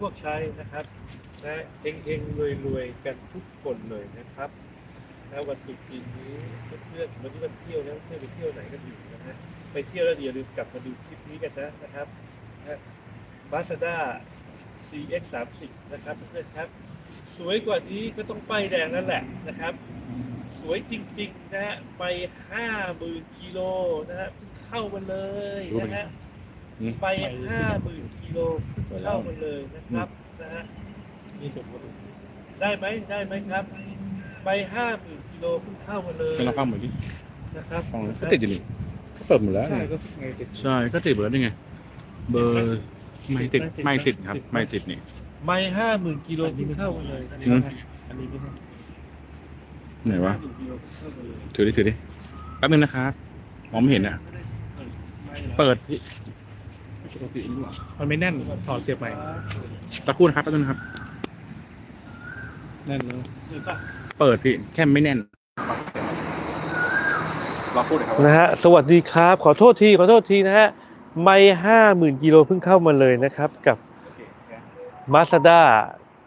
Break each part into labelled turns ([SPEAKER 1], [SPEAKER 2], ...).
[SPEAKER 1] พวกใช้นะครับนะเฮงเฮงรวยรวยๆกันทุกคนเลยนะครับแล้ววันตรุษจีนนี้เพื่อนๆวันนี้วันเที่ยวนะเพื่อนไปเที่ยวไหนกันอยู่นะฮะไปเที่ยวแล้วอย่าลืมกลับมาดูคลิปนี้กันนะนะครับมาสด้า CX 3 0นะครับเพื่อนๆครับ สวยกว่านี้ก็ต้องป้ายแดงนั่นแหละนะครับ สวยจริง ๆ นะฮะไปห้าหมื่นกิโลนะฮะเข้ามาเลยนะฮะ ไปห้าหมื่นกิโลเพิ่งเข้ามาเลยนะครับนะฮะ
[SPEAKER 2] นี่สุดก็ดู
[SPEAKER 1] ได้ไหมได้ไหมครับ ไปห้าหมื่นกิโลเพิ่งเข้ามาเลย
[SPEAKER 3] เป็นเราฟังเหมือนที่
[SPEAKER 1] นะครับ
[SPEAKER 3] ฟังก็ติดอยู่นี่ก็เปิดหมดแล้ว
[SPEAKER 2] ใช่
[SPEAKER 3] นี่
[SPEAKER 2] ก็ไงติด
[SPEAKER 3] ใช่ก็ติดเบอร์ได้ไงเบอร์ไม่ติดไม่ติดครับ ไม่ติดนี่
[SPEAKER 1] ไปห้าหมื่นกิโลเพิ่งเข้ามาเลย
[SPEAKER 2] อัน
[SPEAKER 1] นะ
[SPEAKER 2] นี้
[SPEAKER 1] ค
[SPEAKER 2] ไม่
[SPEAKER 1] รับ
[SPEAKER 2] ให้อันนี้ไม่ให้
[SPEAKER 3] ไหนวะ
[SPEAKER 1] 50,000กิโลเข้ามาเลย
[SPEAKER 3] ถือดิถือดิแป๊บนึงนะครับมองไม่เห็นอะ เปิดพี่
[SPEAKER 2] ปกตินี่หว่า มันไม่แน่นถอดเสียบใหม่
[SPEAKER 3] สักครู่นะครับแป๊บนึงนะครับ
[SPEAKER 2] แน่นเลย
[SPEAKER 1] เห็นปะ
[SPEAKER 3] เปิดพี่แค่ไม่แน่นรอพูดเลยครับ
[SPEAKER 1] นะฮะสวัสดีครับ ขอโทษทีขอโทษทีนะฮะไม่ห้าหมื่นกิโลเพิ่งเข้ามาเลยนะครับ กับ Mazda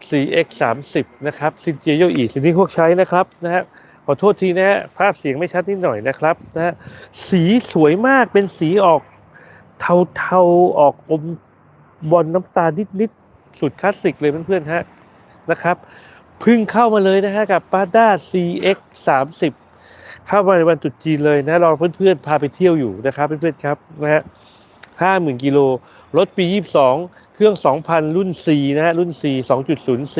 [SPEAKER 1] CX 3 0นะครับซินเจียโยอีซินที่พวกใช้นะครับนะฮะขอโทษทีนะฮะภาพเสียงไม่ชัดนิดหน่อยนะครับนะฮะสีสวยมากเป็นสีออก เทาๆออกอมบอลน้ำตาลนิดๆสุดคลาสสิกเลยเพื่อนๆฮะนะครับพิ่งเข้ามาเลยนะฮะกับ Mazda CX 3 0เข้ามาในวันตรุษจีนเลยนะรอเพื่อนๆ พาไปเที่ยวอยู่นะครับเพื่อนๆครับนะฮะห้าหมื่นกิโลรถปี 22 เครื่อง 2,000 รุ่น C นะฮะรุ่น C 2.0 C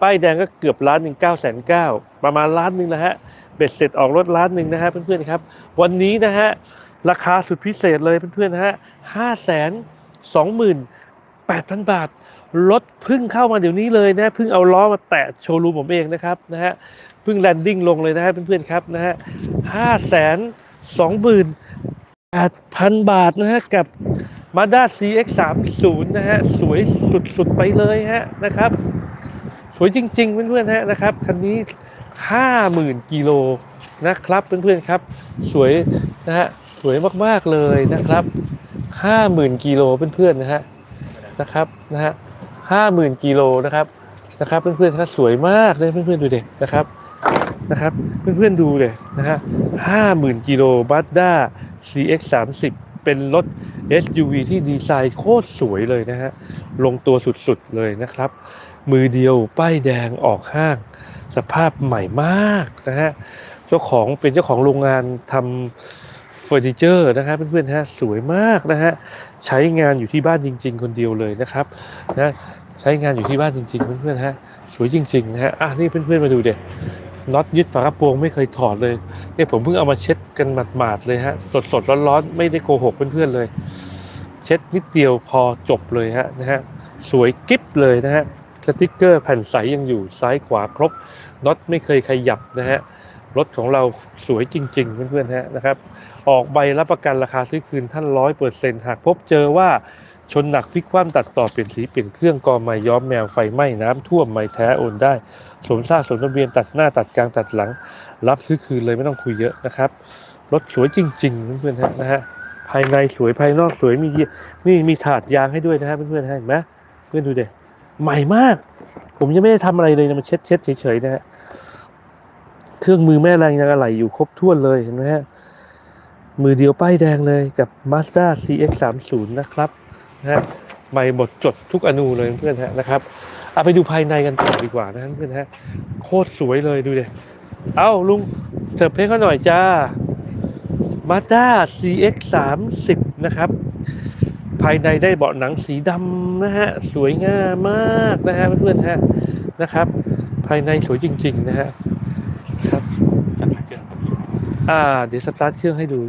[SPEAKER 1] ป้ายแดงก็เกือบล้านหนึ่งเก้าแสนเก้าประมาณล้านหนึ่งนะฮะเบ็ดเสร็จออกรถล้านหนึ่งนะฮะเพื่อนๆครับ วันนี้นะฮะ ราคาสุดพิเศษเลยเพื่อนๆนะฮะห้าแสนสองหมื่นแปดพันบาท รถพิ่งเข้ามาเดี๋ยวนี้เลยนะเพิ่งเอาล้อมาแตะโชว์รูมผมเองนะครับนะฮะเพิ่งแลนดิ้งลงเลยนะฮะเพื่อนๆครับนะฮะห้าแสนสองหมื่นแปดพันบาทนะฮะกับ Mazda CX 3 0 นะฮะสวยสุดๆไปเลยฮะนะครับ สวยจริงๆ เพื่อนๆฮะนะครับคันนี้50,000กิโลนะครับเพื่อนๆครับ สวยนะฮะ สวยมากๆเลยนะครับ 50,000กิโลเพื่อนๆนะฮะนะครับนะฮะ50,000กิโลนะครับนะครับ เพื่อนๆครับสวยมากเลยเพื่อนๆดูเด็กนะครับนะครับ เพื่อนๆดูเลยนะฮะ50,000กิโลบัตด้า CX 30เป็นรถ SUV ที่ดีไซน์โคตรสวยเลยนะฮะลงตัวสุดๆเลยนะครับ มือเดียวป้ายแดงออกห้าง สภาพใหม่มากนะฮะเจ้าของเป็นเจ้าของโรงงานทำ เฟอร์นิเจอร์นะครับเพื่อนๆฮะสวยมากนะฮะใช้งานอยู่ที่บ้านจริง ๆ คนเดียวเลยนะครับนะใช้งานอยู่ที่บ้านจริง ๆ เพื่อนๆฮะสวยจริงๆนะฮะอะนี่เพื่อนๆมาดูเด็ดน็อตยึดฝากระโปรงไม่เคยถอดเลยเนี่ยผมเพิ่งเอามาเช็ดกันหมาดๆเลยฮะสดๆร้อนๆไม่ได้โกหกเพื่อนๆเลย เช็ดนิดเดียวพอจบเลยฮะนะฮะสวยกิ๊บเลยนะฮะสติกเกอร์แผ่นใสยังอยู่ซ้ายขวาครบน็อตไม่เคยขยับนะฮะรถของเราสวยจริง ๆ เพื่อนๆฮะนะครับ ออกใบรับประกันราคาซื้อคืนท่านร้อยเปอร์เซ็นต์หากพบเจอว่าชนหนักพลิกคว่ำตัดต่อเปลี่ยนสีเปลี่ยนเครื่องกอไม้ย้อมแมวไฟไหม้น้ำท่วมไม่แท้โอนได้สมซากสมทะเบียนตัดหน้าตัดกลางตัดหลัง รับซื้อคืนเลยไม่ต้องคุยเยอะนะครับรถสวยจริงๆเพื่อนๆนะฮะภายในสวยภายนอกสวยมีเยนี่มีถาดยางให้ด้วยนะฮะเพื่อนๆฮะเห็นไหมเพื่อนดูเด็ใหม่มาก ผมยังไม่ได้ทำอะไรเลยนะมันเช็ดเช็ดเฉยๆนะฮะเครื่องมือแม่แรงยังอะไหลอยู่ครบถ้วนเลยเห็นไหมฮะ มือเดียวป้ายแดงเลยกับ Mazda CX 3 0 นะครับนะฮะใหม่หมดจดทุกอนูเลยเพื่อนฮะนะครับเอาไปดูภายในกันต่อดีกว่านะเพื่อนฮะโคตรสวยเลยดูเดิเอ้าลุงเถิบเพลงเขาหน่อยจ้า Mazda CX 3 0 นะครับ ภายในได้เบาะหนังสีดำนะฮะสวยงามมากนะฮะเพื่อนๆฮะนะครับ ภายในสวยจริง ๆ นะฮะครับ
[SPEAKER 3] อ่า
[SPEAKER 1] เดี๋ยวสตาร์ทเครื่องให้ดู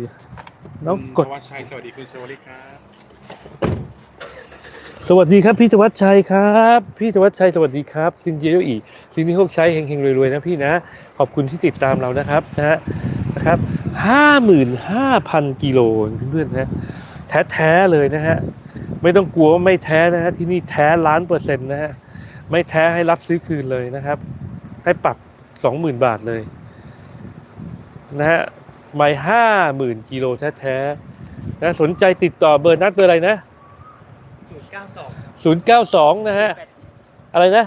[SPEAKER 1] น้องกด
[SPEAKER 3] สวัสดีชัยสวัสดีคุณสวัสดีครับ
[SPEAKER 1] สวัสดีครับพี่ธวัชชัยครับ พี่ธวัชชัยสวัสดีครับซินเจียอีซินนี่พวกใช้เฮงๆรวยๆนะพี่นะ ขอบคุณที่ติดตามเรานะครับนะฮะนะครับห้าหมื่นห้าพันกิโลเพื่อนๆนะแท้ๆเลยนะฮะไม่ต้องกลัวว่าไม่แท้นะฮะที่นี่แท้ล้านเปอร์เซ็นต์นะฮะไม่แท้ให้รับซื้อคืนเลยนะครับ ให้ปรับสองหมื่นบาทเลย นะฮะไม่ห้าหมื่นกิโลแท้ๆนะสนใจติดต่อเบอร์นัดเบอร์อะไรนะ
[SPEAKER 2] ศูนย์เก้าสอง
[SPEAKER 1] ศูนย์เก้าสองนะฮะ
[SPEAKER 2] แปด
[SPEAKER 1] อะไรนะ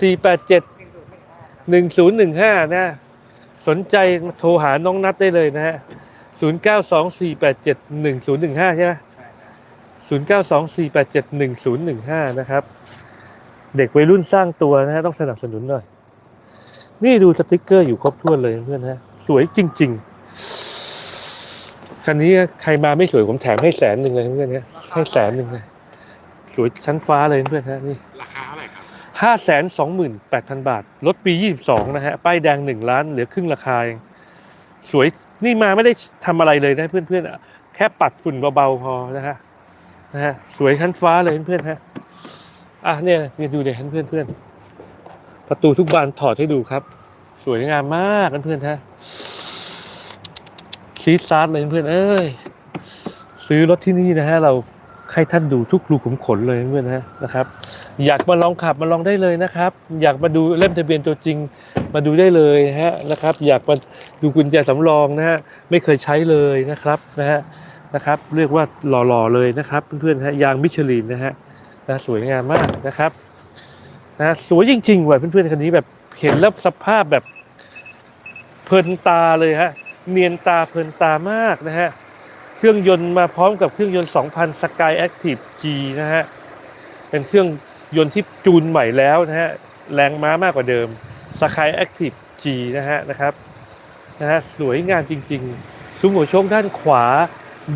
[SPEAKER 4] สี่แปดเจ็ด
[SPEAKER 1] 487
[SPEAKER 4] หนึ่งศูนย์หนึ่งห้าครับ
[SPEAKER 1] 1015นะ สนใจโทรหาน้องนัดได้เลยนะฮะ0924871015ใช่ไหม
[SPEAKER 4] ใช่ครับ
[SPEAKER 1] 0924871015นะครับ เด็กวัยรุ่นสร้างตัวนะฮะต้องสนับสนุนหน่อย นี่ดูสติกเกอร์อยู่ครบถ้วนเลยเพื่อนๆฮะ สวยจริง ๆ คันนี้ใครมาไม่สวยผมแถมให้แสนหนึ่งเลยเพื่อนๆฮะให้แสนหนึ่งเลยสวยชั้นฟ้าเลยเพื่อนๆฮะนี่
[SPEAKER 3] ราคาเท่าไหร่ครับ
[SPEAKER 1] ห้าแสนสองหมื่นแปดพันบาทรถปียี่สิบสองนะฮะป้ายแดงหนึ่งล้านเหลือครึ่งราคาเองสวยนี่มาไม่ได้ทำอะไรเลยนะเพื่อนๆอะแค่ปัดฝุ่นเบาๆพอนะฮะนะฮะสวยชั้นฟ้าเลยเพื่อนๆฮะอะเนี่ยเนี่ยดูเด็กเพื่อนเพื่อนๆประตูทุกบานถอดให้ดูครับ สวยงามมากเพื่อนๆฮะชีสซาร์เลยเพื่อนเอ้ยซื้อรถที่นี่นะฮะเราให้ท่านดูทุกรูขุมขนเลยเพื่อนๆฮะนะครับ อยากมาลองขับมาลองได้เลยนะครับ อยากมาดูเล่มทะเบียนตัวจริงมาดูได้เลยฮะนะครับ อยากมาดูกุญแจสำรองนะฮะไม่เคยใช้เลยนะครับนะฮะนะครับ เรียกว่าหล่อๆเลยนะครับ เพื่อนๆฮะยางมิชลินนะฮะนะสวยงามมากนะครับนะสวยจริงๆว่ะเพื่อนๆคันนี้แบบเห็นแล้วสภาพแบบ เพลินตาเลยฮะเนียนตาเพลินตามากนะฮะเครื่องยนต์มาพร้อมกับเครื่องยนต์ 2,000 Sky Active G นะฮะเป็นเครื่องยนต์ที่จูนใหม่แล้วนะฮะแรงม้ามากกว่าเดิม Sky Active G นะฮะนะครับนะฮะสวยงามจริงๆซุ้มหัวโชคด้านขวา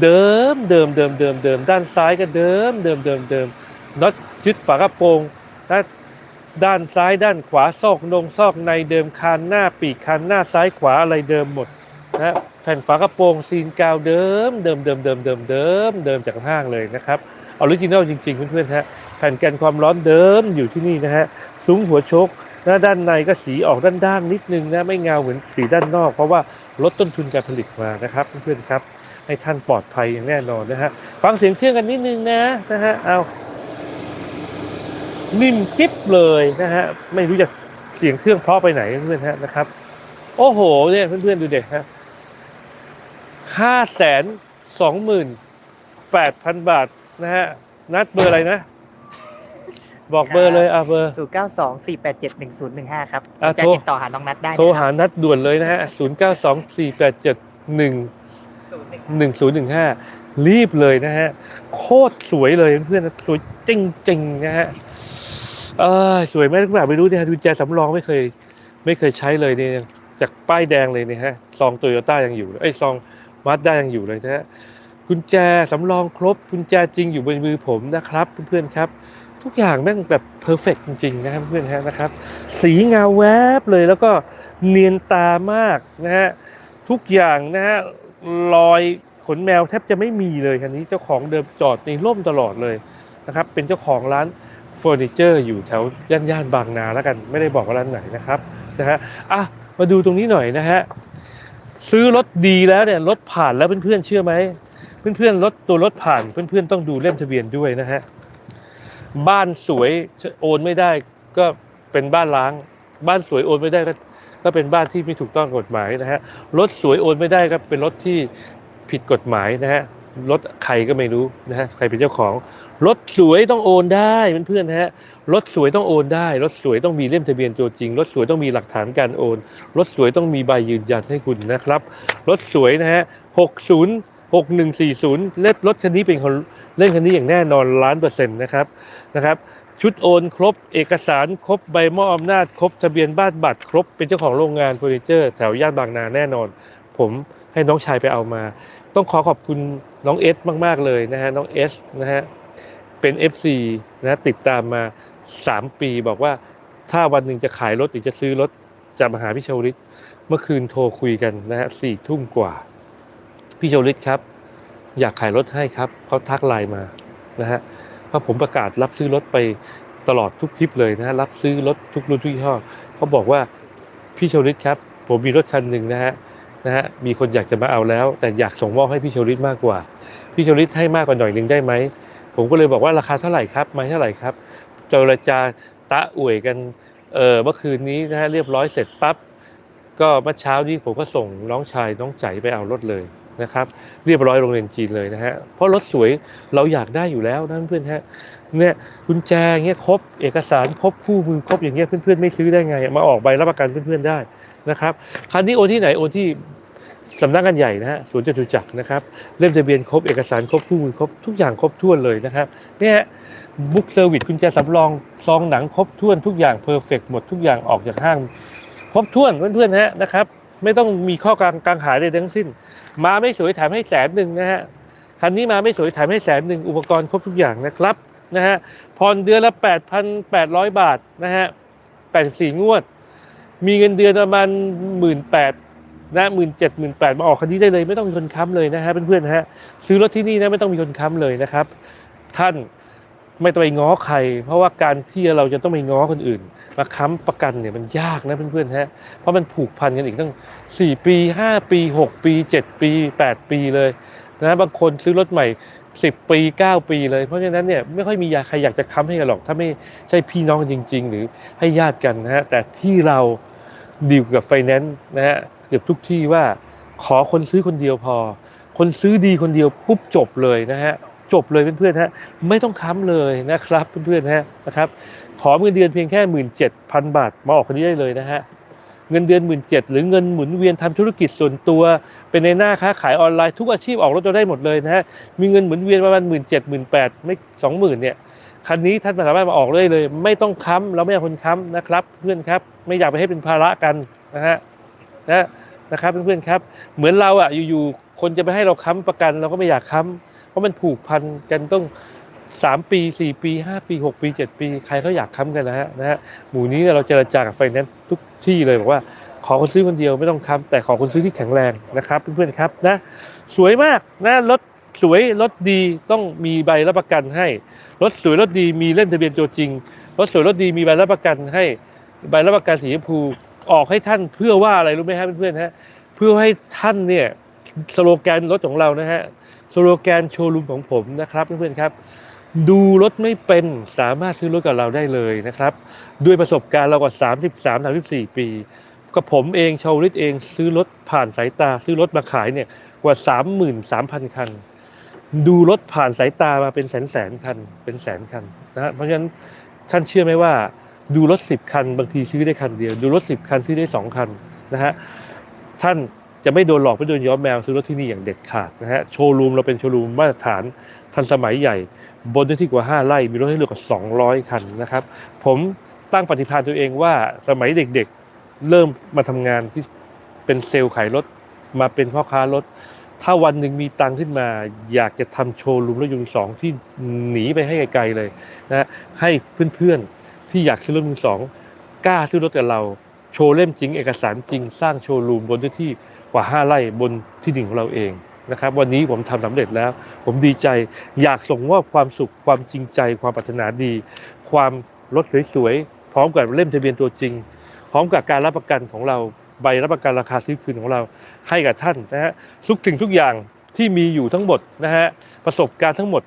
[SPEAKER 1] เดิมเดิมเดิมเดิมเดิมด้านซ้ายก็เดิมเดิมเดิมเดิมน็อตยึดฝากระโปรงด้าน ด้านซ้ายด้านขวาซอกนงซอกในเดิมคานหน้าปีกคานหน้าซ้ายขวาอะไรเดิมหมดนะแผ่นฝากระโปรงซีนกาวเดิมเดิมเดิมเดิมเดิมเดิมเดิมจากห้างเลยนะครับออริจินัลจริงๆเพื่อนๆฮะแผ่นกันความร้อนเดิมอยู่ที่นี่นะฮะซุ้มหัวโชคนะด้านในก็สีออกด้านๆนิดนึงนะไม่เงาเหมือนสีด้านนอก เพราะว่าลดต้นทุนการผลิตมานะครับเพื่อนๆครับให้ท่านปลอดภัยอย่างแน่นอนนะฮะฟังเสียงเครื่องกันนิดนึงนะนะฮะเอา นิ่มกิ๊บเลยนะฮะ ไม่รู้จะเสียงเครื่องเพราะไปไหนเพื่อนๆฮะนะครับ โอ้โห เนี่ยเพื่อนๆดูเด็กฮะห้าแสนสองหมื่นแปดพันบาทนะฮะ นัดเบอร์อะไรนะ บอกเบอร์เลยอะเบอร์
[SPEAKER 4] ศูนย์เก้าสองสี่แปดเจ็ดหนึ่งศูนย์หนึ่งห้าครับ
[SPEAKER 1] อะ
[SPEAKER 4] จะ
[SPEAKER 1] โทร
[SPEAKER 4] ติดต่อหาน้องนัดได้นะ
[SPEAKER 1] โทร
[SPEAKER 4] ค
[SPEAKER 1] หา
[SPEAKER 4] รับ
[SPEAKER 1] นัดด่วนเลยนะฮะ0 9 2 4 8 7 1
[SPEAKER 4] ศูนย์หนึ่ง
[SPEAKER 1] 1 0 1 5รีบเลยนะฮะ โคตรสวยเลยเพื่อนๆสวยจริงๆนะฮะ เออสวยไหมทุกแบบไม่รู้เนี่ยดูแจสำรองไม่เคย ไม่เคยใช้เลยเนี่ยจากป้ายแดงเลยเนี่ยฮะซองโตโยต้ายังอยู่ไอ้ซองมาสด้ายังอยู่เลยนะฮะกุญแจสำรองครบกุญแจจริงอยู่บนมือผมนะครับเพื่อนๆครับ ทุกอย่างแม่งแบบเพอร์เฟกจริงๆนะครับเพื่อนๆฮะนะครับ สีเงาแวบเลยแล้วก็เนียนตามากนะฮะทุกอย่างนะฮะรอยขนแมวแทบจะไม่มีเลยคันนี้เจ้าของเดิมจอดในร่มตลอดเลยนะครับ เป็นเจ้าของร้าน เฟอร์นิเจอร์อยู่แถวย่านย่านบางนาแล้วกันไม่ได้บอกว่าร้านไหนนะครับนะฮะอะมาดูตรงนี้หน่อยนะฮะซื้อรถดีแล้วเนี่ยรถผ่านแล้วเพื่อนๆเชื่อไหมเพื่อนๆรถตัวรถผ่านเพื่อนๆต้องดูเล่มทะเบียนด้วยนะฮะบ้านสวยโอนไม่ได้ก็เป็นบ้านล้าง บ้านสวยโอนไม่ได้ก็ก็เป็นบ้านที่ไม่ถูกต้องกฎหมายนะฮะรถสวยโอนไม่ได้ก็เป็นรถที่ผิดกฎหมายนะฮะรถใครก็ไม่รู้นะฮะใครเป็นเจ้าของ รถสวยต้องโอนได้เพื่อนๆนะฮะรถสวยต้องโอนได้ รถสวยต้องมีเล่มทะเบียนตัวจริง รถสวยต้องมีหลักฐานการโอน รถสวยต้องมีใบยืนยันให้คุณนะครับ รถสวยนะฮะ60 6140เล่มรถคันนี้เป็นคนเล่นคันนี้อย่างแน่นอนล้านเปอร์เซ็นต์นะครับนะครับ ชุดโอนครบ เอกสารครบใบมอบอำนาจครบทะเบียนบ้านบัตรครบเป็นเจ้าของโรงงานเฟอร์นิเจอร์แถวย่านบางนาแน่นอน ผมให้น้องชายไปเอามา ต้องขอขอบคุณน้องเอสมากๆเลยนะฮะน้องเอสนะฮะ เป็น FC นะติดตามมา 3 ปีบอกว่าถ้าวันหนึ่งจะขายรถหรือจะซื้อรถจะมาหาพี่ชวลิต เมื่อคืนโทรคุยกันนะฮะสี่ทุ่มกว่า พี่ชวลิตครับ อยากขายรถให้ครับเขาทักไลน์มานะฮะเพราะผมประกาศรับซื้อรถไปตลอดทุกคลิปเลยนะฮะรับซื้อรถทุกรุ่นทุกยี่ห้อเขาบอกว่าพี่ชวลิตครับ ผมมีรถคันหนึ่งนะฮะนะฮะมีคนอยากจะมาเอาแล้ว แต่อยากส่งมอบให้พี่ชวลิตมากกว่า พี่ชวลิตให้มากกว่าหน่อยหนึ่งได้ไหม ผมก็เลยบอกว่าราคาเท่าไหร่ครับไม่เท่าไหร่ครับเจรจาตะอวยกันเออเมื่อคืนนี้นะฮะเรียบร้อยเสร็จปั๊บก็เมื่อเช้านี้ผมก็ส่งน้องชายน้องใจไปเอารถเลยนะครับ เรียบร้อยโรงเรียนจีนเลยนะฮะเพราะรถสวยเราอยากได้อยู่แล้วนะเพื่อนฮะเนี่ยกุญแจเงี้ยครบเอกสารครบคู่มือครบอย่างเงี้ยเพื่อนๆไม่ซื้อได้ไง มาออกใบรับประกันเพื่อนๆได้นะครับคันนี้โอนที่ไหนโอนที่ สำนักงานใหญ่นะฮะสวนจตุจักรนะครับ เล่มทะเบียนครบเอกสารครบคู่มือครบทุกอย่างครบถ้วนเลยนะครับเนี่ยบุ๊กเซอร์วิสกุญแจสำรองซองหนังครบถ้วนทุกอย่างเพอร์เฟกหมดทุกอย่างออกจากห้าง ครบถ้วนเพื่อนๆฮะนะครับ ไม่ต้องมีข้อกลางกลางขายใดทั้งสิ้น มาไม่สวยแถมให้แสนหนึ่งนะฮะคันนี้มาไม่สวยแถมให้แสนหนึ่งอุปกรณ์ครบทุกอย่างนะครับนะฮะผ่อนเดือนละ8,800 บาทนะฮะ84 งวด มีเงินเดือนประมาณ 18,000 นะ17,000 18,000มาออกคันนี้ได้เลย ไม่ต้องมีคนค้ำเลยนะฮะเพื่อนๆฮะซื้อรถที่นี่นะไม่ต้องมีคนค้ำเลยนะครับ ท่านไม่ต้องไปง้อใคร เพราะว่าการที่เราจะต้องไปง้อคนอื่น มาค้ำประกันเนี่ยมันยากนะเพื่อนๆฮะเพราะมันผูกพันกันอีกตั้ง 4 ปี 5 ปี 6 ปี 7 ปี 8 ปีเลยนะบางคนซื้อรถใหม่ 10 ปี 9 ปีเลย เพราะฉะนั้นเนี่ยไม่ค่อยมียาใครอยากจะค้ำให้กันหรอกถ้าไม่ใช่พี่น้องจริง ๆ หรือให้ญาติกันนะฮะแต่ที่เราดีลกับไฟแนนซ์นะฮะ เกือบทุกที่ว่าขอคนซื้อคนเดียวพอ คนซื้อดีคนเดียวปุ๊บจบเลยนะฮะจบเลยเพื่อนๆฮะไม่ต้องค้ำเลยนะครับเพื่อนๆฮะนะครับ ขอเงินเดือนเพียงแค่หมื่นเจ็ดพันบาทมาออกคนนี้ได้เลยนะฮะเงินเดือนหมื่นเจ็ดหรือเงินหมุนเวียนทำธุรกิจส่วนตัว เป็นในหน้าค้าขายออนไลน์ทุกอาชีพออกรถจะได้หมดเลยนะฮะมีเงินหมุนเวียนประมาณหมื่นเจ็ดหมื่นแปดไม่สองหมื่นเนี่ยคันนี้ท่านสามารถมาออกได้เลย ไม่ต้องค้ำเราไม่อยากคนค้ำนะครับ เพื่อนครับ ไม่อยากไปให้เป็นภาระกันนะฮะนะ นะครับเพื่อนๆครับเหมือนเราอะอยู่ๆคนจะไปให้เราค้ำประกันเราก็ไม่อยากค้ำเพราะมันผูกพันกันต้องสามปีสี่ปีห้าปีหกปีเจ็ดปี ใครเขาอยากค้ำกันนะฮะนะฮะหมู่นี้เนี่ยเราเจรจากับไฟแนนซ์ทุกที่เลยบอกว่าขอคนซื้อคนเดียวไม่ต้องค้ำแต่ขอคนซื้อที่แข็งแรงนะครับเพื่อนๆครับนะสวยมากนะรถสวยรถดีต้องมีใบรับประกันให้ รถสวยรถดีมีเล่มทะเบียนตัวจริง รถสวยรถดีมีใบรับประกันให้ ใบรับประกันสีชมพู ออกให้ท่านเพื่อว่าอะไรรู้ไหมฮะเพื่อนๆฮะเพื่อให้ท่านเนี่ยสโลแกนรถของเรานะฮะสโลแกนโชว์รูมของผมนะครับเพื่อนๆครับดูรถไม่เป็นสามารถซื้อรถกับเราได้เลยนะครับ ด้วยประสบการณ์เรากว่า 33 34 ปีก็ผมเองชาวริตเองซื้อรถผ่านสายตา ซื้อรถมาขายเนี่ยกว่า 33,000 คัน ดูรถผ่านสายตามาเป็นแสนแสนคันเป็นแสนคันนะฮะเพราะฉะนั้นท่านเชื่อไหมว่า ดูรถสิบคัน บางทีซื้อได้คันเดียว ดูรถสิบคันซื้อได้สองคันนะฮะท่านจะไม่โดนหลอกไม่โดนย้อมแมวซื้อรถที่นี่อย่างเด็ดขาดนะฮะโชว์รูมเราเป็นโชว์รูมมาตรฐานทันสมัยใหญ่ บนเนื้อที่กว่า 5 ไร่มีรถให้เลือกกว่า 200 คันนะครับ ผมตั้งปฏิภาณตัวเองว่าสมัยเด็กๆเริ่มมาทำงานที่เป็นเซลล์ขายรถมาเป็นพ่อค้ารถ ถ้าวันหนึ่งมีตังค์ขึ้นมา อยากจะทำโชว์รูมรถยนต์สองที่หนีไปให้ไกลๆเลยนะให้เพื่อนๆ ที่อยากซื้อรถมือสองกล้าซื้อรถกับเรา โชว์เล่มจริง เอกสารจริง สร้างโชว์รูมบนเนื้อที่กว่า 5ไร่บนที่ดินของเราเองนะครับ วันนี้ผมทำสำเร็จแล้ว ผมดีใจอยากส่งมอบความสุขความจริงใจ ความปรารถนาดี ความรถสวยๆพร้อมกับเล่มทะเบียนตัวจริง พร้อมกับการรับประกันของเราใบรับประกันราคาซื้อคืนของเราให้กับท่านนะฮะทุกสิ่งทุกอย่างที่มีอยู่ทั้งหมดนะฮะประสบการณ์ทั้งหมด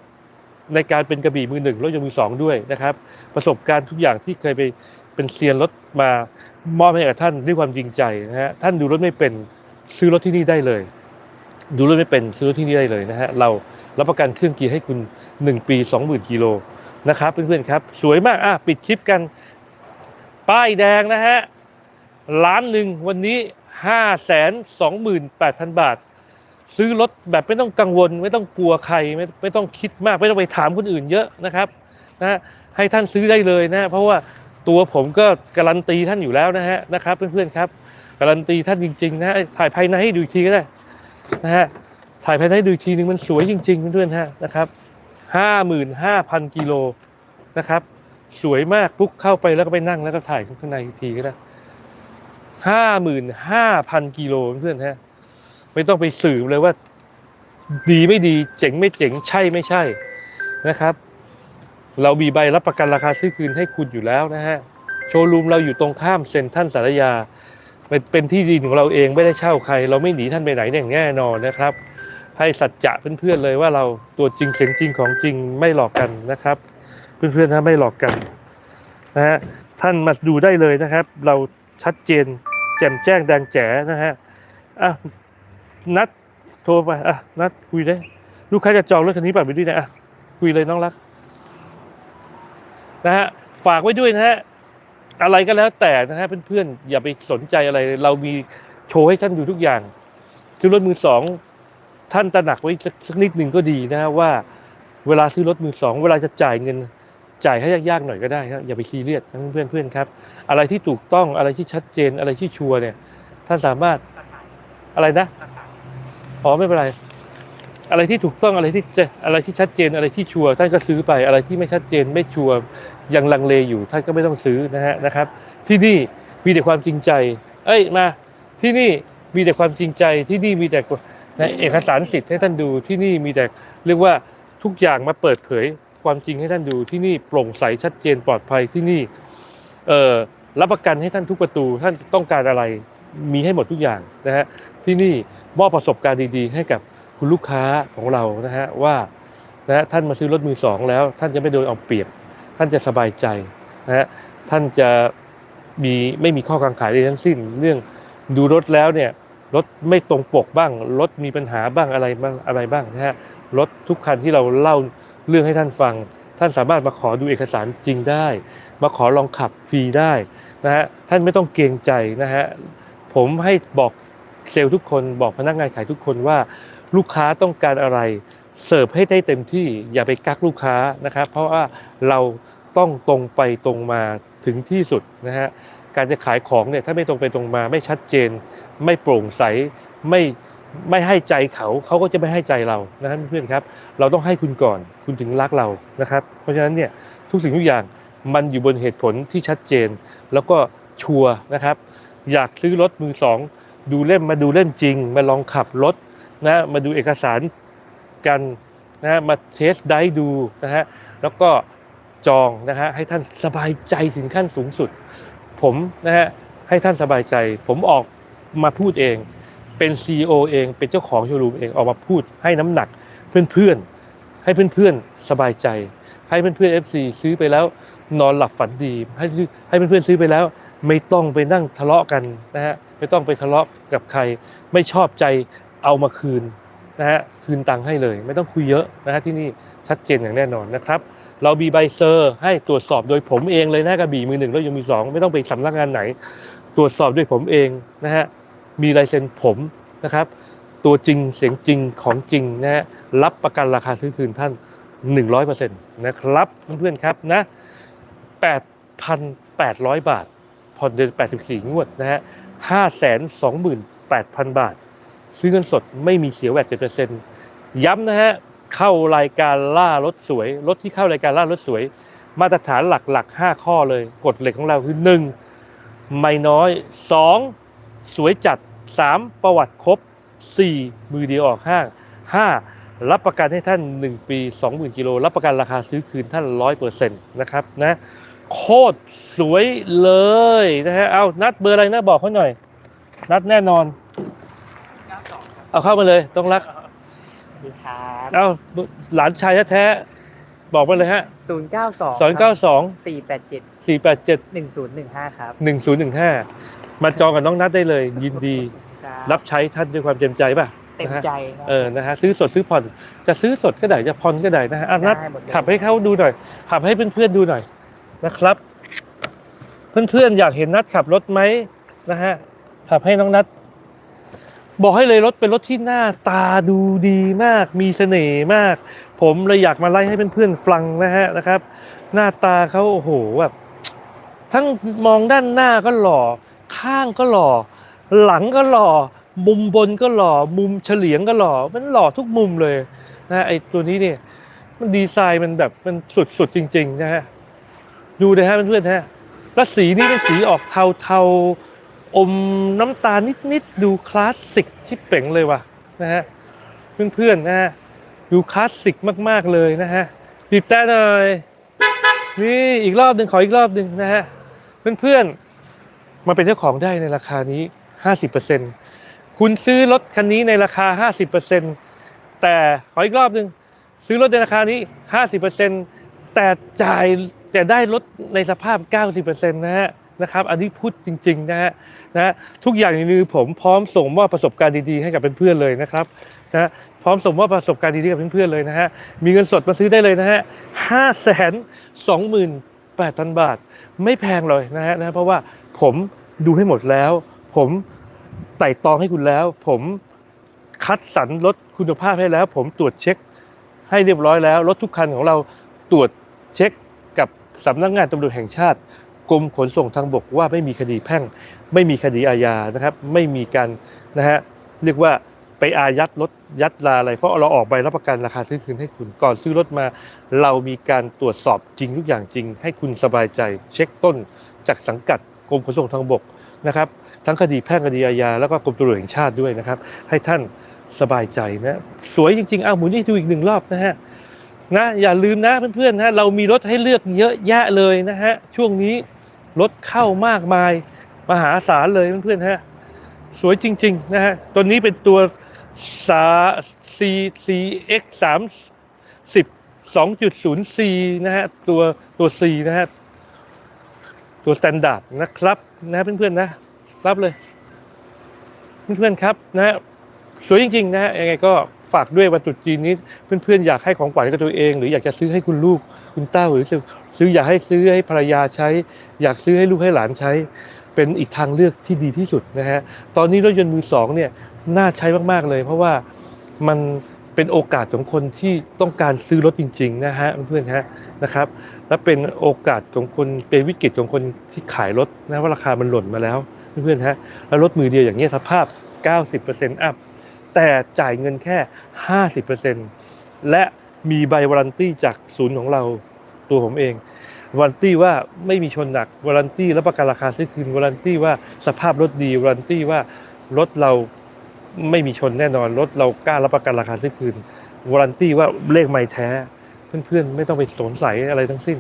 [SPEAKER 1] ในการเป็นกระบี่มือหนึ่งรถยนต์มือสองด้วยนะครับ ประสบการณ์ทุกอย่างที่เคยไปเป็นเซียนรถมามอบให้กับท่านด้วยความจริงใจนะฮะท่านดูรถไม่เป็นซื้อรถที่นี่ได้เลย ดูรถไม่เป็นซื้อรถที่นี่ได้เลยนะฮะเรารับประกันเครื่องเกียร์ให้คุณ 1 ปี 20,000กิโลนะครับเพื่อนๆครับ สวยมากอะปิดคลิปกัน ป้ายแดงนะฮะล้านหนึ่งวันนี้ห้าแสนสองหมื่นแปดพันบาท ซื้อรถแบบไม่ต้องกังวล ไม่ต้องกลัวใครไม่ไม่ต้องคิดมากไม่ต้องไปถามคนอื่นเยอะนะครับนะให้ท่านซื้อได้เลยนะ เพราะว่าตัวผมก็การันตีท่านอยู่แล้วนะฮะนะครับเพื่อนๆครับ การันตีท่านจริงๆนะฮะถ่ายภายในให้ดูอีกทีก็ได้นะฮะถ่ายภายในให้ดูอีกทีนึงมันสวยจริง ๆ เพื่อนๆฮะนะครับห้าหมื่นห้าพันกิโลนะครับ สวยมากปุ๊กเข้าไปแล้วก็ไปนั่งแล้วก็ถ่ายข้างในอีกทีก็ได้ห้าหมื่นห้าพันกิโลเพื่อนๆฮะ ไม่ต้องไปสืบเลยว่า ดีไม่ดีเจ๋งไม่เจ๋งใช่ไม่ใช่นะครับ เรามีใบรับประกันราคาซื้อคืนให้คุณอยู่แล้วนะฮะโชว์รูมเราอยู่ตรงข้ามเซ็นทรัลสารยาเป็นเป็นที่ดินของเราเองไม่ได้เช่าใคร เราไม่หนีท่านไปไหนอย่างแน่นอนนะครับ ให้สัจจะเพื่อนๆเลยว่าเราตัวจริงเสียงจริงของจริงไม่หลอกกันนะครับ เพื่อนๆนะไม่หลอกกันนะฮะท่านมาดูได้เลยนะครับ เราชัดเจนแจ่มแจ้งแดงแจ๋นะฮะอะ นัดโทรไปอะนัดคุยได้ ลูกค้าจะจองรถคันนี้ป่ะไปด้วยนะอะคุยเลยน้องรัก นะฮะฝากไว้ด้วยนะฮะอะไรก็แล้วแต่นะฮะเพื่อนๆอย่าไปสนใจอะไร เรามีโชว์ให้ท่านดูทุกอย่างซื้อรถมือสองท่านตระหนักไว้สักนิดหนึ่งก็ดีนะฮะว่า เวลาซื้อรถมือสองเวลาจะจ่ายเงินจ่ายให้ยากๆหน่อยก็ได้ครับอย่าไปซีเรียสนเพื่อนๆครับ อะไรที่ถูกต้องอะไรที่ชัดเจนอะไรที่ชัวร์เนี่ย ท่านสามารถอะไรนะ อ๋อไม่เป็นไร อะไรที่ถูกต้องอะไรที่จะอะไรที่ชัดเจนอะไรที่ชัวร์ท่านก็ซื้อไปอะไรที่ไม่ชัดเจนไม่ชัวร์ยังลังเลอยู่ท่านก็ไม่ต้องซื้อนะฮะนะครับ ที่นี่มีแต่ความจริงใจ เอ้ยมา ที่นี่มีแต่ความจริงใจที่นี่มีแต่นเอกสารสิทธิ์ให้ท่านดูที่นี่มีแต่เรียกว่าทุกอย่างมาเปิดเผยความจริงให้ท่านดูที่นี่โปร่งใสชัดเจนปลอดภัยที่นี่เอ่อรับประกันให้ท่านทุกประตูท่านต้องการอะไรมีให้หมดทุกอย่างนะฮะ ที่นี่มอบประสบการณ์ดีๆ ให้กับคุณลูกค้าของเรานะฮะว่านะฮะท่านมาซื้อรถมือสองแล้ว ท่านจะไม่โดนเอาเปรียบ ท่านจะสบายใจนะฮะท่านจะมีไม่มีข้อกังขาใดทั้งสิ้น เรื่องดูรถแล้วเนี่ยรถไม่ตรงปกบ้างรถมีปัญหาบ้างอะไรบ้างอะไรบ้างนะฮะรถทุกคันที่เราเล่าเรื่องให้ท่านฟัง ท่านสามารถมาขอดูเอกสารจริงได้ มาขอลองขับฟรีได้นะฮะท่านไม่ต้องเกรงใจนะฮะผมให้บอก เซลล์ทุกคนบอกพนักงานขายทุกคนว่า ลูกค้าต้องการอะไร เสิร์ฟให้ได้เต็มที่อย่าไปกักลูกค้านะครับ เพราะว่าเราต้องตรงไปตรงมาถึงที่สุดนะฮะการจะขายของเนี่ยถ้าไม่ตรงไปตรงมาไม่ชัดเจน ไม่โปร่งใสไม่ไม่ให้ใจเขาเขาก็จะไม่ให้ใจเรานะครับเพื่อนครับเราต้องให้คุณก่อนคุณถึงรักเรานะครับ เพราะฉะนั้นเนี่ยทุกสิ่งทุกอย่างมันอยู่บนเหตุผลที่ชัดเจน แล้วก็ชัวร์นะครับ อยากซื้อรถมือสอง ดูเล่มมาดูเล่มจริง มาลองขับรถนะมาดูเอกสารกันนะมาเทสได้ดูนะฮะแล้วก็จองนะฮะให้ท่านสบายใจถึงขั้นสูงสุด ผมนะฮะให้ท่านสบายใจ ผมออกมาพูดเอง เป็น CEO เองเป็นเจ้าของโชว์รูมเองออกมาพูดให้น้ำหนักเพื่อนๆให้เพื่อนๆสบายใจ ให้เพื่อนๆ FC ซื้อไปแล้วนอนหลับฝันดี ให้ให้เพื่อนๆซื้อไปแล้ว ไม่ต้องไปนั่งทะเลาะกันนะฮะ ไม่ต้องไปทะเลาะกับใคร ไม่ชอบใจเอามาคืนนะฮะคืนตังค์ให้เลย ไม่ต้องคุยเยอะนะฮะที่นี่ชัดเจนอย่างแน่นอนนะครับ เรามีใบเซอร์ให้ตรวจสอบโดยผมเองเลยนะกระบี่มือหนึ่งแล้วยังมีสองไม่ต้องไปสำนักงานไหน ตรวจสอบด้วยผมเองนะฮะมีลายเซ็นผมนะครับ ตัวจริงเสียงจริงของจริงนะฮะรับประกันราคาซื้อคืนท่าน 100%นะครับเพื่อนๆครับนะ8,800 บาทผ่อนเดือน84 งวดนะฮะ 528,000 บาท ซื้อเงินสดไม่มีเสียแวด7%ย้ำนะฮะ เข้ารายการล่ารถสวย รถที่เข้ารายการล่ารถสวย มาตรฐานหลักๆ 5 ข้อเลย กฎเหล็กของเราคือ 1. ไม่น้อย 2. สวยจัด 3. ประวัติครบ 4. มือเดียวออกห้าง 5. รับประกันให้ท่าน 1 ปี 20,000 กิโล รับประกันราคาซื้อคืนท่าน 100%นะครับนะ โคตรสวยเลยนะฮะ เอานัดเบอร์อะไรนะบอกเขาหน่อย นัดแน่นอน เอาเข้ามาเลย ต้องรัก
[SPEAKER 4] สวัสดีครับ
[SPEAKER 1] เอาหลานชายแท้ๆบอกมาเลยฮะ
[SPEAKER 4] ศูนย์เก้าสอง
[SPEAKER 1] สองเก้าสอง
[SPEAKER 4] สี่แปดเจ็ด
[SPEAKER 1] สี่แปดเจ็ด
[SPEAKER 4] หนึ่งศูนย์หนึ่งห้าครับ
[SPEAKER 1] หนึ่งศูนย์หนึ่งห้ามาจองกับน้องนัดได้เลย ยินดี
[SPEAKER 4] ครับ
[SPEAKER 1] รับใช้ท่านด้วยความเต็มใจป่ะ
[SPEAKER 4] เต็ม
[SPEAKER 1] นะฮะ
[SPEAKER 4] ใจครับ
[SPEAKER 1] เออนะฮะซื้อสดซื้อผ่อนจะซื้อสดก็ได้จะผ่อนก็ได้นะฮะอะนัด
[SPEAKER 4] ได้หมดเลย
[SPEAKER 1] ขับให้เขาดูหน่อย ขับให้เพื่อนๆดูหน่อย นะครับ เพื่อนๆอยากเห็นนัดขับรถไหมนะฮะขับให้น้องนัดบอกให้เลยรถเป็นรถที่หน้าตาดูดีมาก มีเสน่ห์มาก ผมเลยอยากมาไล่ให้เพื่อนๆฟังนะฮะนะครับ หน้าตาเขาโอ้โหแบบทั้งมองด้านหน้าก็หล่อ ข้างก็หล่อ หลังก็หล่อ มุมบนก็หล่อ มุมเฉลียงก็หล่อ มันหล่อทุกมุมเลยนะฮะไอตัวนี้เนี่ยมันดีไซน์มันแบบมันสุดๆจริงๆนะฮะ ดูนะฮะเพื่อนๆฮะแล้วสีนี่เป็นสีออกเทาๆอมน้ำตาลนิดๆดูคลาสสิกชิบเป๋งเลยว่ะนะฮะเพื่อนๆนะฮะดูคลาสสิกมากๆเลยนะฮะบีบแต่หน่อยนี่อีกรอบหนึ่งขออีกรอบหนึ่งนะฮะเพื่อนๆมาเป็นเจ้าของได้ในราคานี้ 50%คุณซื้อรถคันนี้ในราคา 50%แต่ขออีกรอบหนึ่งซื้อรถในราคานี้ 50%แต่จ่าย แต่ได้รถในสภาพ 90%นะฮะนะครับอันนี้พูดจริงๆนะฮะนะฮะทุกอย่างในมือผมพร้อมส่งมอบประสบการณ์ดีๆให้กับเพื่อนๆเลยนะครับนะฮะพร้อมส่งมอบประสบการณ์ดีๆกับเพื่อนๆเลยนะฮะมีเงินสดมาซื้อได้เลยนะฮะห้าแสนสองหมื่น8,000บาท ไม่แพงเลยนะฮะนะเพราะว่าผมดูให้หมดแล้ว ผมไต่ตองให้คุณแล้ว ผมคัดสรรรถคุณภาพให้แล้ว ผมตรวจเช็คให้เรียบร้อยแล้วรถทุกคันของเราตรวจเช็คกับ สำนักงานตำรวจแห่งชาติกรมขนส่งทางบกว่าไม่มีคดีแพ่ง ไม่มีคดีอาญานะครับ ไม่มีการนะฮะเรียกว่าไปอายัดรถยัดลาอะไร เพราะเราออกใบรับประกันราคาซื้อคืนให้คุณก่อนซื้อรถมา เรามีการตรวจสอบจริงทุกอย่างจริง ให้คุณสบายใจ เช็คต้นจากสังกัดกรมขนส่งทางบกนะครับ ทั้งคดีแพ่งคดีอาญาแล้วก็กรมตำรวจแห่งชาติด้วยนะครับ ให้ท่านสบายใจนะสวยจริงๆเอาหมุนให้ดูอีกหนึ่งรอบนะฮะ นะอย่าลืมนะเพื่อนๆนะเรามีรถให้เลือกเยอะแยะเลยนะฮะช่วงนี้รถเข้ามากมายมหาศาลเลยเพื่อนๆฮะสวยจริงๆนะฮะตัวนี้เป็นตัวสา C C X สามสิบสองจุดศูนย์ C นะฮะตัวตัว C นะฮะตัวสแตนดาร์ดนะครับนะเพื่อนๆนะ รับเลย เพื่อนๆครับนะฮะสวยจริงๆนะฮะยังไงก็ ฝากด้วยวันตรุษจีนนี้เพื่อนๆอยากให้ของขวัญกับตัวเอง หรืออยากจะซื้อให้คุณลูกคุณเต้าหรือซื้ออยากให้ซื้อให้ภรรยาใช้ อยากซื้อให้ลูกให้หลานใช้ เป็นอีกทางเลือกที่ดีที่สุดนะฮะตอนนี้รถยนต์มือสองเนี่ยน่าใช้มากๆเลย เพราะว่ามันเป็นโอกาสของคนที่ต้องการซื้อรถจริงๆนะฮะเพื่อนๆฮะนะครับ และเป็นโอกาสของคนเป็นวิกฤตของคนที่ขายรถนะว่าราคามันหล่นมาแล้วเพื่อนๆฮะแล้วรถมือเดียวอย่างเงี้ยสภาพ 90%อัพ แต่จ่ายเงินแค่ 50%และมีใบวารันตี้จากศูนย์ของเราตัวผมเองวารันตี้ว่าไม่มีชนหนักวารันตี้รับประกันราคาซื้อคืนวารันตี้ว่าสภาพรถดีวารันตี้ว่ารถเราไม่มีชนแน่นอนรถเรากล้ารับประกันราคาซื้อคืนวารันตี้ว่าเลขไม่แท้ เพื่อนๆ ไม่ต้องไปสงสัยอะไรทั้งสิ้น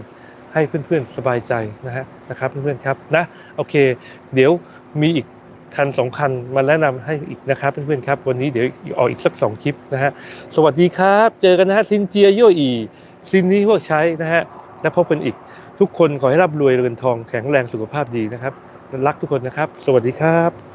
[SPEAKER 1] ให้เพื่อนๆ สบายใจนะฮะนะครับเพื่อนๆครับนะโอเค เดี๋ยวมีอีก คันสองคันมาแนะนำให้อีกนะครับเพื่อนๆครับ วันนี้เดี๋ยวออกอีกสักสองคลิปนะฮะสวัสดีครับ เจอกันนะฮะซินเจียโยอีซินนี้พวกใช้นะฮะและพบกันอีกทุกคนขอให้ร่ำรวยเงินทองแข็งแรงสุขภาพดีนะครับ รักทุกคนนะครับ สวัสดีครับ